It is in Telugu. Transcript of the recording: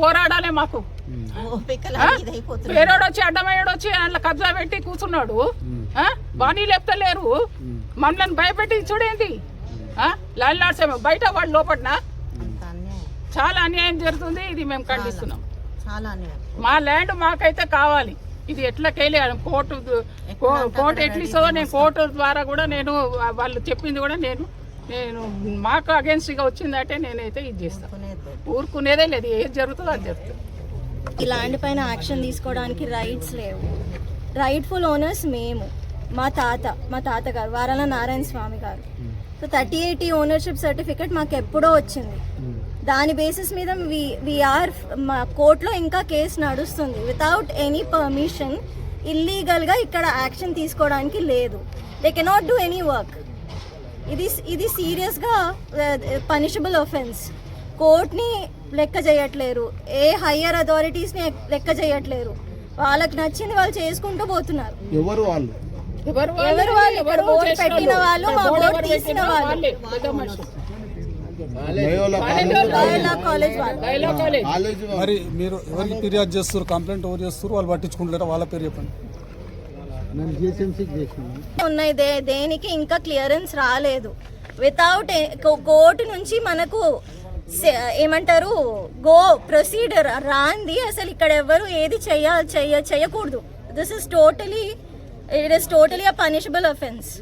పోరాడాలి మాకు. వేరేవాడు వచ్చి అడ్డమయ్యాడు వచ్చి అందులో కబ్జా పెట్టి కూర్చున్నాడు. ఆ? బాడీ లేపుతలేరు మనల్ని భయపెట్టి చూడేంది? ఏమో బయట వాళ్ళు లోపడినా చాలా అన్యాయం జరుగుతుంది ఇది మేము ఖండిస్తున్నాం. చాలా అన్యాయం. మా ల్యాండ్ మాకైతే కావాలి. ఇది ఎట్లకెళ్ళి కోర్టు కోర్టు ఎట్లిస్తుందో నేను కోర్టు ద్వారా కూడా నేను వాళ్ళు చెప్పింది కూడా నేను నేను మాకు అగేన్స్ట్గా వచ్చిందంటే నేనైతే ఇది చేస్తాను కొనేది ఊరుకునేదే లేదు ఏది జరుగుతుందో అది జరుగుతుంది ఈ ల్యాండ్ పైన యాక్షన్ తీసుకోవడానికి రైట్స్ లేవు. రైట్ఫుల్ ఓనర్స్ మేము మా తాత మా తాతగారు వారాల నారాయణ స్వామి గారు. So thirty eighty ownership certificate మాకు ఎప్పుడో వచ్చింది. దాని బేసిస్ మీద విఆర్ మా కోర్టులో ఇంకా కేసు నడుస్తుంది. వితౌట్ ఎనీ పర్మిషన్ ఇల్లీగల్గా ఇక్కడ యాక్షన్ తీసుకోవడానికి లేదు. They cannot do any work ఇది ఇది సీరియస్గా పనిషబుల్ ఒఫెన్స్ కోర్ట్ని లెక్క చేయట్లేరు. ఏ హయ్యర్ అథారిటీస్ని లెక్క చేయట్లేరు. వాళ్ళకి నచ్చింది వాళ్ళు చేసుకుంటూ పోతున్నారు. ఎవరు వాళ్ళు? ఎవరు వాళ్ళు? ఇక్కడ ఓటు చేసిన పెట్టిన వాళ్ళు, మా ఓటు తీసిన వాళ్ళు. మరి మీరు ఎవరికి ఫిర్యాదు చేస్తారు కంప్లైంట్ ఎవరు చేస్తారు వాళ్ళు పట్టించుకుంటారా? వాళ్ళ పేరు చెప్పండి. ఉన్నాయి. దేనికి ఇంకా క్లియరెన్స్ రాలేదు. వితౌట్ కోర్టు నుంచి మనకు సే- ఏమంటారు గో ప్రొసీడర్ రాంది. అసలు ఇక్కడ ఎవరు ఏది చెయ్యాలి చెయ్య చేయకూడదు. This is totally it is totally a punishable offence.